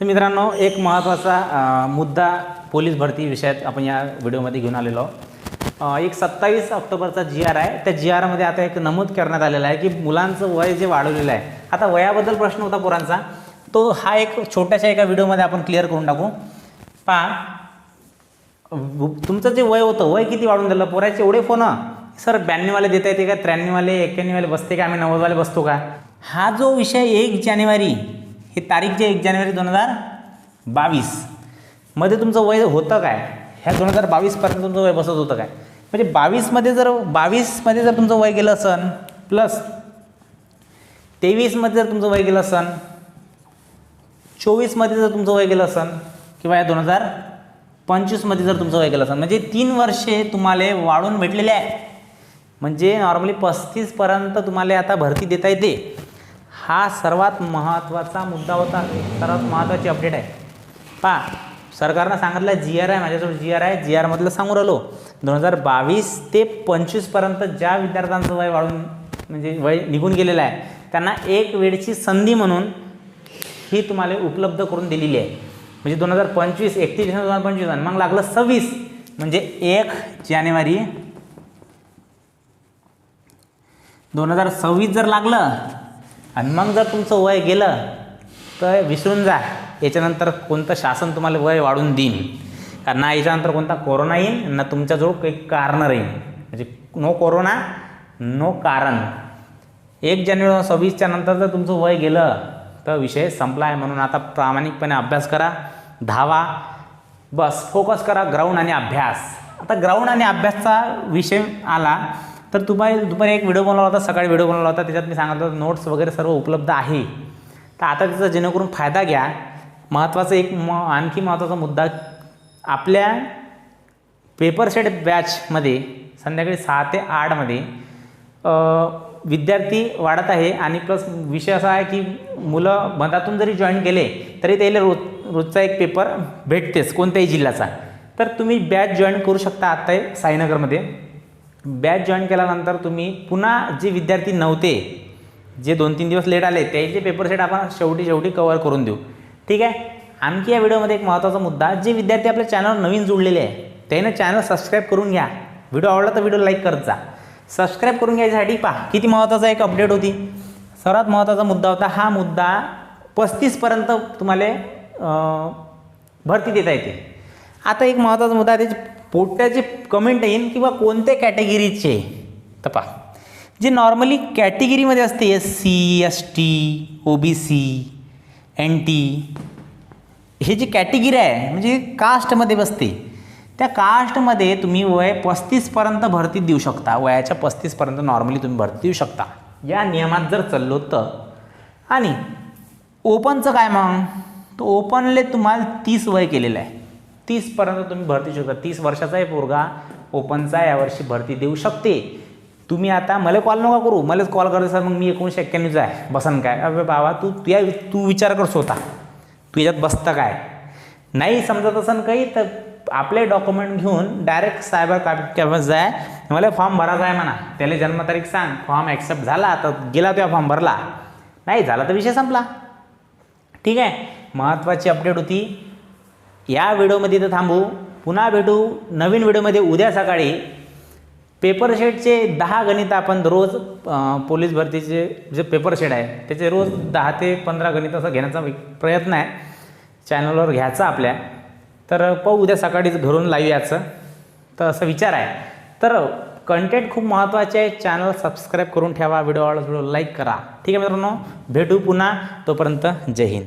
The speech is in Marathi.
तर मित्रांनो एक महत्त्वाचा मुद्दा पोलीस भरती विषयात आपण या व्हिडिओमध्ये घेऊन आलेलो आहोत. एक सत्तावीस ऑक्टोबरचा जी आर आहे त्या जी आरमध्ये आता एक नमूद करण्यात आलेलं आहे की मुलांचं वय जे वाढवलेलं आहे आता वयाबद्दल प्रश्न होता पोरांचा तो हा एक छोट्याशा एका व्हिडिओमध्ये आपण क्लिअर करून टाकू. पहा तुमचं जे वय होतं वय किती वाढून दिलं पोराचे एवढे फोन सर ब्याण्णववाले देता येते का? त्र्याण्णववाले एक्क्याण्णववाले बसते का? आम्ही नव्वदवाले बसतो का? हा जो विषय एक जानेवारी हे तारीख जे एक जानेवारी दोन हजार बावीस. मध्ये तुमचं वय होतं काय? ह्या दोन हजार बावीसपर्यंत तुमचं वय बसत होतं काय? म्हणजे बावीसमध्ये जर बावीसमध्ये जर तुमचं वय गेलं असन प्लस तेवीसमध्ये जर तुमचं वय गेलं असन चोवीसमध्ये जर तुमचं वय गेलं असन किंवा या दोन हजार पंचवीसमध्ये जर तुमचं वय गेलं असेल म्हणजे तीन वर्षे तुम्हाला वाढून भेटलेले आहे म्हणजे नॉर्मली पस्तीसपर्यंत तुम्हाला आता भरती देता येते. हा सर्वात महत्त्वाचा मुद्दा होता. सर्वात महत्त्वाची अपडेट आहे. पा सरकारनं सांगितलं जी आर आहे माझ्याजवळ जी आर आहे. जी आरमधलं सांगून राहिलो. दोन हजार बावीस ते पंचवीसपर्यंत ज्या विद्यार्थ्यांचं वय वाढून म्हणजे वय निघून गेलेलं आहे त्यांना एक वेळची संधी म्हणून ही तुम्हाला उपलब्ध करून दिलेली आहे. म्हणजे दोन हजार पंचवीस एकतीस डिसेंबर दोन हजार पंचवीस आणि मग लागलं सव्वीस म्हणजे एक जानेवारी. दोन हजार सव्वीस जर लागलं आणि मग जर तुमचं वय गेलं तर विसरून जा. याच्यानंतर कोणतं शासन तुम्हाला वय वाढून देईन. कारण ना याच्यानंतर कोणता कोरोना येईल ना तुमच्याजवळ काही कारणं राहील म्हणजे नो कोरोना नो कारण. एक जानेवारी दोन हजार सव्वीसच्या नंतर जर तुमचं वय गेलं तर विषय संपला आहे म्हणून आता प्रामाणिकपणे अभ्यास करा धावा. बस फोकस करा ग्राउंड आणि अभ्यास. आता ग्राउंड आणि अभ्यासचा विषय आला तर तुम्हाला दुपारी एक व्हिडिओ बनवला होता सकाळी व्हिडिओ बनवला होता. त्याच्यात मी सांगितलं होतं नोट्स वगैरे सर्व उपलब्ध आहे. तर आता त्याचा जेणेकरून फायदा घ्या. महत्त्वाचा एक म आणखी महत्त्वाचा मुद्दा आपल्या पेपर सेट बॅचमध्ये संध्याकाळी सहा ते आठमध्ये विद्यार्थी वाढत आहे आणि प्लस विषय असा आहे की मुलं मधातून जरी जॉईन केले तरी त्याला रोज रोजचा एक पेपर भेटतेच कोणत्याही जिल्ह्याचा. तर तुम्ही बॅच जॉईन करू शकता आत्ता साईनगरमध्ये. बॅच जॉईन केल्यानंतर तुम्ही पुन्हा जे विद्यार्थी नव्हते जे दोन तीन दिवस लेट आले त्याचे पेपर सेट आपण शेवटी शेवटी कवर करून देऊ. ठीक आहे? आणखी या व्हिडिओमध्ये एक महत्त्वाचा मुद्दा जे विद्यार्थी आपल्या चॅनलवर नवीन जुळलेले आहे त्याने चॅनल सबस्क्राईब करून घ्या. व्हिडिओ आवडला तर व्हिडिओ लाईक करत जा. सबस्क्राईब करून घ्यायसाठी पहा किती महत्त्वाचा एक अपडेट होती. सर्वात महत्त्वाचा मुद्दा होता हा मुद्दा पस्तीसपर्यंत तुम्हाला भरती देता येते. आता एक महत्त्वाचा मुद्दा त्याची त्याचे पोट्याचे कमेंट येईन किंवा कोणत्या कॅटेगरीचे तपा जे नॉर्मली कॅटेगरीमध्ये असते S C S T O B C N T हे जे कॅटेगरी आहे म्हणजे कास्टमध्ये बसते त्या कास्टमध्ये तुम्ही वय पस्तीसपर्यंत भरती देऊ शकता. वयाच्या पस्तीसपर्यंत नॉर्मली तुम्ही भरती देऊ शकता. या नियमात जर चाललो तर. आणि ओपनचं काय मग? तर ओपनले तुम्हाला तीस वय केलेलं आहे. तीसपर्यंत तुम्ही भरती शकता. तीस वर्षाचा आहे पोरगा ओपनचा यावर्षी भरती देऊ शकते. तुम्ही आता मला कॉल नका करू. मलाच कॉल करत सर मग मी एकोणीसशे एक्क्याण्णवचा आहे. बसन काय? अरे बाबा तू तुया तू विचार कर स्वतः. तू याच्यात बसतं काय? नाही समजत असन काही तर आपले डॉक्युमेंट घेऊन डायरेक्ट सायबर कॅबस जाय मला फॉर्म भरायचा आहे म्हणा. त्याला जन्मतारीख सांग. फॉर्म ॲक्सेप्ट झाला तर गेला तुझ्या फॉर्म भरला. नाही झाला तर विषय संपला. ठीक आहे? महत्त्वाची अपडेट होती. या व्हिडिओमध्ये तर थांबू. पुन्हा भेटू. नवीन व्हिडिओमध्ये उद्या सकाळी. पेपर शेटचे दहा गणित आपण रोज पोलीस भरतीचे जे पेपर शेट आहे त्याचे रोज दहा ते पंधरा गणित असं घेण्याचा प्रयत्न आहे. चॅनलवर घ्यायचा आपल्या. तर पाहू उद्या सकाळीच घरून लाईव्ह याचं. तर असं विचार आहे. तर कंटेंट खूप महत्त्वाचे आहे. चॅनल सबस्क्राईब करून ठेवा. व्हिडिओ आवडला व्हिडिओ लाईक करा. ठीक आहे मित्रांनो? भेटू पुन्हा. तोपर्यंत जय हिंद.